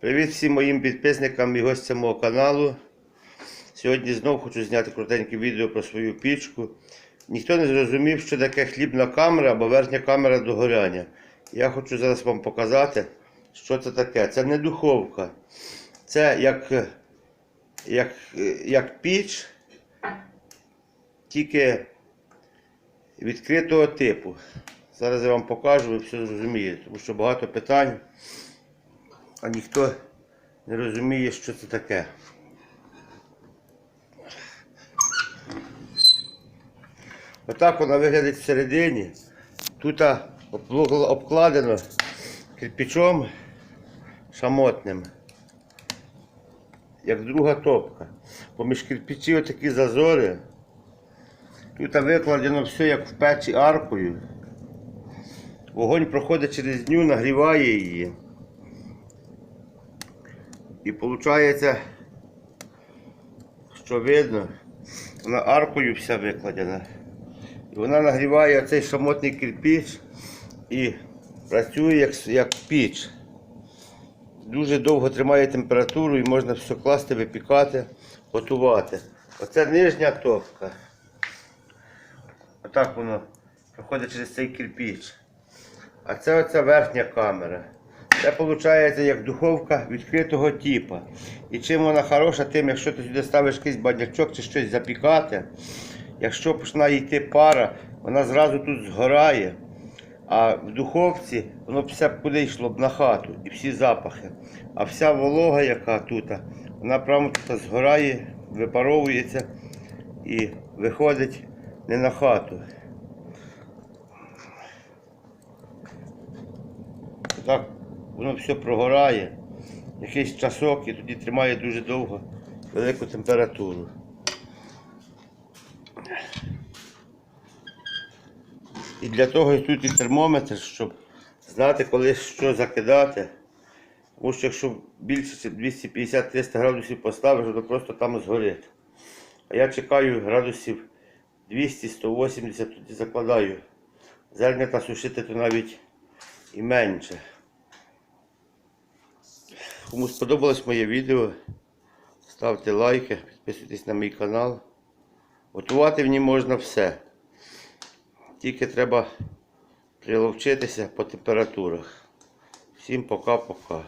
Привіт всім моїм підписникам і гостям мого каналу. Сьогодні знову хочу зняти коротеньке відео про свою пічку. Ніхто не зрозумів, що таке хлібна камера або верхня камера догоряння. Я хочу зараз вам показати, що це таке. Це не духовка. Це як, як, як піч, тільки відкритого типу. Зараз я вам покажу, ви все зрозумієте, тому що багато питань а ніхто не розуміє, що це таке. Отак вона виглядить всередині. Тут обкладено кирпичом шамотним, як друга топка. Поміж кирпичів такі зазори. Тут викладено все як в печі аркою. Вогонь проходить через ню, нагріває її. І виходить, що видно, вона аркою вся викладена. І вона нагріває цей шамотний кирпіч і працює як, як піч. Дуже довго тримає температуру і можна все класти, випікати, готувати. Оце нижня топка. Отак воно проходить через цей кирпіч. А це оця верхня камера. Це виходить як духовка відкритого типу. І чим вона хороша, тим, якщо ти сюди ставиш якийсь бадячок чи щось запікати, якщо починає йти пара, вона зразу тут згорає. А в духовці воно все куди йшло б на хату і всі запахи. А вся волога, яка тут, вона прямо тут згорає, випаровується і виходить не на хату. Так воно все прогорає, якийсь часок і тоді тримає дуже довго велику температуру. І для того і тут і термометр, щоб знати, коли що закидати. Тому що якщо більше 250-300 градусів поставиш, то просто там згорить. А я чекаю градусів 200-180, тоді закладаю. Зернята сушити то навіть і менше. Кому сподобалось моє відео, ставте лайки, підписуйтесь на мій канал. Готувати в ній можна все. Тільки треба приловчитися по температурах. Всім пока-пока.